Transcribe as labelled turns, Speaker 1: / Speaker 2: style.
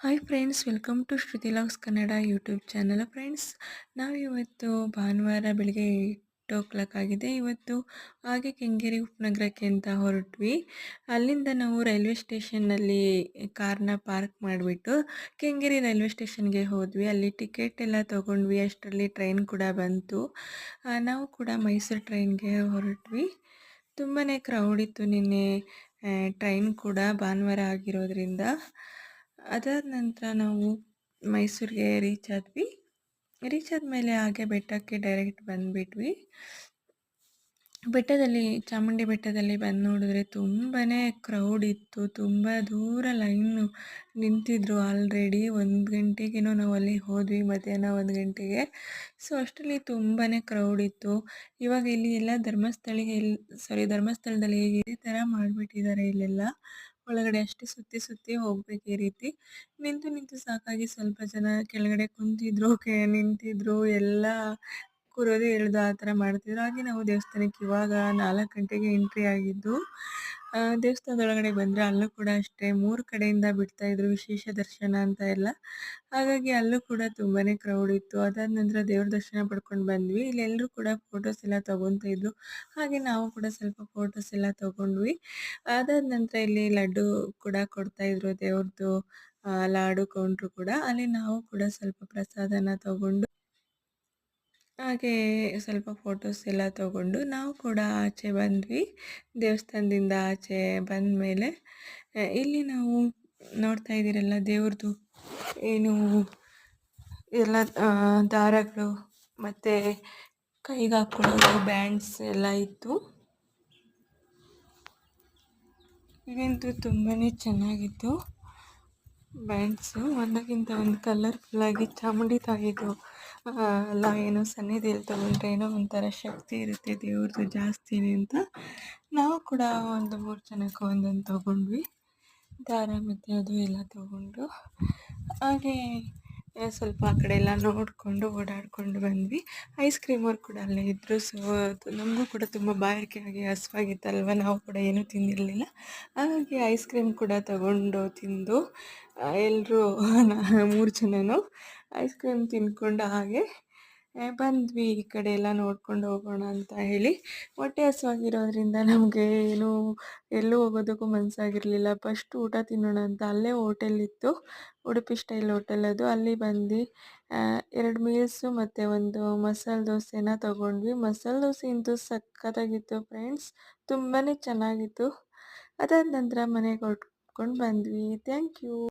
Speaker 1: Hi friends welcome to Shruti logs Kannada YouTube channel friends ನಾವಿವತ್ತು ಭಾನುವಾರ ಬೆಳಗ್ಗೆ eight ಓ clock ಆಗಿದೆ. ಇವತ್ತು ಹಾಗೆ ಕೆಂಗೇರಿ ಉಪನಗರಕ್ಕೆ ಅಂತ ಹೊರಟ್ವಿ. ಅಲ್ಲಿಂದ ನಾವು ರೈಲ್ವೆ ಸ್ಟೇಷನ್ನಲ್ಲಿ ಕಾರ್ನ ಪಾರ್ಕ್ ಮಾಡಿಬಿಟ್ಟು ಕೆಂಗೇರಿ ರೈಲ್ವೆ ಸ್ಟೇಷನ್ಗೆ ಹೋದ್ವಿ. ಅಲ್ಲಿ ಟಿಕೆಟ್ ಎಲ್ಲ ತೊಗೊಂಡ್ವಿ. ಅಷ್ಟರಲ್ಲಿ ಟ್ರೈನ್ ಕೂಡ ಬಂತು. ನಾವು ಕೂಡ ಮೈಸೂರು ಟ್ರೈನ್ಗೆ ಹೊರಟ್ವಿ. ತುಂಬಾ ಕ್ರೌಡ್ ಇತ್ತು ನಿನ್ನೆ. ಟ್ರೈನ್ ಕೂಡ ಭಾನುವಾರ ಆಗಿರೋದ್ರಿಂದ. ಅದಾದ ನಂತರ ನಾವು ಮೈಸೂರಿಗೆ ರೀಚ್ ಆದ್ವಿ. ರೀಚ್ ಆದಮೇಲೆ ಹಾಗೆ ಬೆಟ್ಟಕ್ಕೆ ಡೈರೆಕ್ಟ್ ಬಂದುಬಿಟ್ವಿ. ಬೆಟ್ಟದಲ್ಲಿ, ಚಾಮುಂಡಿ ಬೆಟ್ಟದಲ್ಲಿ ಬಂದು ನೋಡಿದ್ರೆ ತುಂಬಾ ಕ್ರೌಡ್ ಇತ್ತು. ತುಂಬ ದೂರ ಲೈನು ನಿಂತಿದ್ರು ಆಲ್ರೆಡಿ ಒಂದು ಗಂಟೆಗೇನೋ ನಾವು ಅಲ್ಲಿ ಹೋದ್ವಿ, ಮಧ್ಯಾಹ್ನ ಒಂದು ಗಂಟೆಗೆ. ಸೊ ಅಷ್ಟರಲ್ಲಿ ತುಂಬಾ ಕ್ರೌಡ್ ಇತ್ತು. ಇವಾಗ ಇಲ್ಲಿ ಎಲ್ಲ ಧರ್ಮಸ್ಥಳಿಗೆ ಸಾರಿ ಧರ್ಮಸ್ಥಳದಲ್ಲಿ ಇದೇ ಥರ ಮಾಡಿಬಿಟ್ಟಿದ್ದಾರೆ ಇಲ್ಲೆಲ್ಲ. ಒಳಗಡೆ ಅಷ್ಟೇ ಸುತ್ತಿ ಸುತ್ತಿ ಹೋಗ್ಬೇಕು ಈ ರೀತಿ. ನಿಂತು ನಿಂತು ಸಾಕಾಗಿ ಸ್ವಲ್ಪ ಜನ ಕೆಳಗಡೆ ಕುಂತಿದ್ರು, ಕೆ ನಿಂತಿದ್ರು, ಎಲ್ಲ ಕೂರೋದು ಎಳ್ದು ಆ ಥರ ಮಾಡ್ತಿದ್ರು. ಹಾಗೆ ನಾವು ದೇವಸ್ಥಾನಕ್ಕೆ ಇವಾಗ ನಾಲ್ಕು ಗಂಟೆಗೆ ಎಂಟ್ರಿ ಆಗಿದ್ದು ಆ, ದೇವಸ್ಥಾನದೊಳಗಡೆ ಬಂದರೆ ಅಲ್ಲೂ ಕೂಡ ಅಷ್ಟೇ ಮೂರು ಕಡೆಯಿಂದ ಬಿಡ್ತಾ ಇದ್ರು ವಿಶೇಷ ದರ್ಶನ ಅಂತ ಎಲ್ಲ. ಹಾಗಾಗಿ ಅಲ್ಲೂ ಕೂಡ ತುಂಬಾನೇ ಕ್ರೌಡ್ ಇತ್ತು. ಅದಾದ ನಂತರ ದೇವ್ರ ದರ್ಶನ ಪಡ್ಕೊಂಡು ಬಂದ್ವಿ. ಇಲ್ಲಿ ಎಲ್ಲರೂ ಕೂಡ ಫೋಟೋಸ್ ಎಲ್ಲ ತಗೊಂತ ಇದ್ರು. ಹಾಗೆ ನಾವು ಕೂಡ ಸ್ವಲ್ಪ ಫೋಟೋಸ್ ಎಲ್ಲ ತಗೊಂಡ್ವಿ. ಅದಾದ ನಂತರ ಇಲ್ಲಿ ಲಡ್ಡು ಕೂಡ ಕೊಡ್ತಾ ಇದ್ರು ದೇವ್ರದ್ದು ಲಾಡು ಕೌಂಟ್ರು ಕೂಡ. ಅಲ್ಲಿ ನಾವು ಕೂಡ ಸ್ವಲ್ಪ ಪ್ರಸಾದನ ತಗೊಂಡು ಹಾಗೆ ಸ್ವಲ್ಪ ಫೋಟೋಸ್ ಎಲ್ಲ ತಗೊಂಡು ನಾವು ಕೂಡ ಆಚೆ ಬಂದ್ವಿ. ದೇವಸ್ಥಾನದಿಂದ ಆಚೆ ಬಂದ ಮೇಲೆ ಇಲ್ಲಿ ನಾವು ನೋಡ್ತಾ ಇದ್ದೀರಲ್ಲ ದೇವ್ರದ್ದು ಏನು, ಎಲ್ಲ ದಾರಗಳು ಮತ್ತು ಕೈಗೆ ಹಾಕ್ಕೊಳ್ಳೋದು ಬ್ಯಾಂಡ್ಸ್ ಎಲ್ಲ ಇತ್ತು. ಇದಂತೂ ತುಂಬಾ ಚೆನ್ನಾಗಿತ್ತು. ಬ್ಯಾಂಡ್ಸು ಒಂದಕ್ಕಿಂತ ಒಂದು ಕಲರ್ಫುಲ್ಲಾಗಿ ಚಾಮುಂಡಿ ತಾಯಿದು ಆ, ಎಲ್ಲ ಏನೋ ಸನ್ನಿಧಿಯಲ್ಲಿ ತಗೊಂಡ್ರೆ ಏನೋ ಒಂಥರ ಶಕ್ತಿ ಇರುತ್ತೆ ದೇವ್ರದ್ದು ಜಾಸ್ತಿನೇ ಅಂತ. ನಾವು ಕೂಡ ಒಂದು ಮೂರು ಜನಕ್ಕೆ ಒಂದೊಂದು ತೊಗೊಂಡ್ವಿ. ದಾರ ಮತ್ತು ಅದು ಎಲ್ಲ ತೊಗೊಂಡು. ಹಾಗೆ ಸ್ವಲ್ಪ ಆ ಕಡೆ ಎಲ್ಲ ನೋಡಿಕೊಂಡು ಓಡಾಡ್ಕೊಂಡು ಬಂದ್ವಿ. ಐಸ್ ಕ್ರೀಮವ್ರು ಕೂಡ ಅಲ್ಲೇ ಇದ್ದರು ಸೊ ನಮಗೂ ಕೂಡ ತುಂಬ ಬಾಯಾರಿಕೆ ಆಗಿ ಹಸ್ವಾಗಿತ್ತಲ್ವ? ನಾವು ಕೂಡ ಏನೂ ತಿಂದಿರಲಿಲ್ಲ. ಹಾಗಾಗಿ ಐಸ್ ಕ್ರೀಮ್ ಕೂಡ ತಗೊಂಡು ತಿಂದು ಎಲ್ಲರೂ ಮೂರು ಜನನು ಐಸ್ ಕ್ರೀಮ್ ತಿನ್ಕೊಂಡು ಹಾಗೆ ಬಂದ್ವಿ ಈ ಕಡೆ ಎಲ್ಲ ನೋಡ್ಕೊಂಡು ಹೋಗೋಣ ಅಂತ ಹೇಳಿ. ಹೊಟ್ಟೆ ಹಸುವಾಗಿರೋದ್ರಿಂದ ನಮಗೆ ಏನು, ಎಲ್ಲೂ ಹೋಗೋದಕ್ಕೂ ಮನಸ್ಸಾಗಿರಲಿಲ್ಲ ಫಸ್ಟ್ ಊಟ ತಿನ್ನೋಣ ಅಂತ ಅಲ್ಲೇ ಹೋಟೆಲ್ ಇತ್ತು. ಉಡುಪಿ ಸ್ಟೈಲ್ ಹೋಟೆಲ್ ಅದು. ಅಲ್ಲಿ ಬಂದು ಎರಡು ಮೀಲ್ಸು ಮತ್ತು ಒಂದು ಮಸಾಲೆ ದೋಸೆನ ತೊಗೊಂಡ್ವಿ. ಮಸಾಲೆ ದೋಸೆ ಇಂತೂ ಸಖತ್ತಾಗಿತ್ತು ಫ್ರೆಂಡ್ಸ್ ತುಂಬಾ ಚೆನ್ನಾಗಿತ್ತು. ಅದಾದ ನಂತರ ಮನೆಗೆ ಹೊಟ್ಕೊಂಡು ಬಂದ್ವಿ. Thank you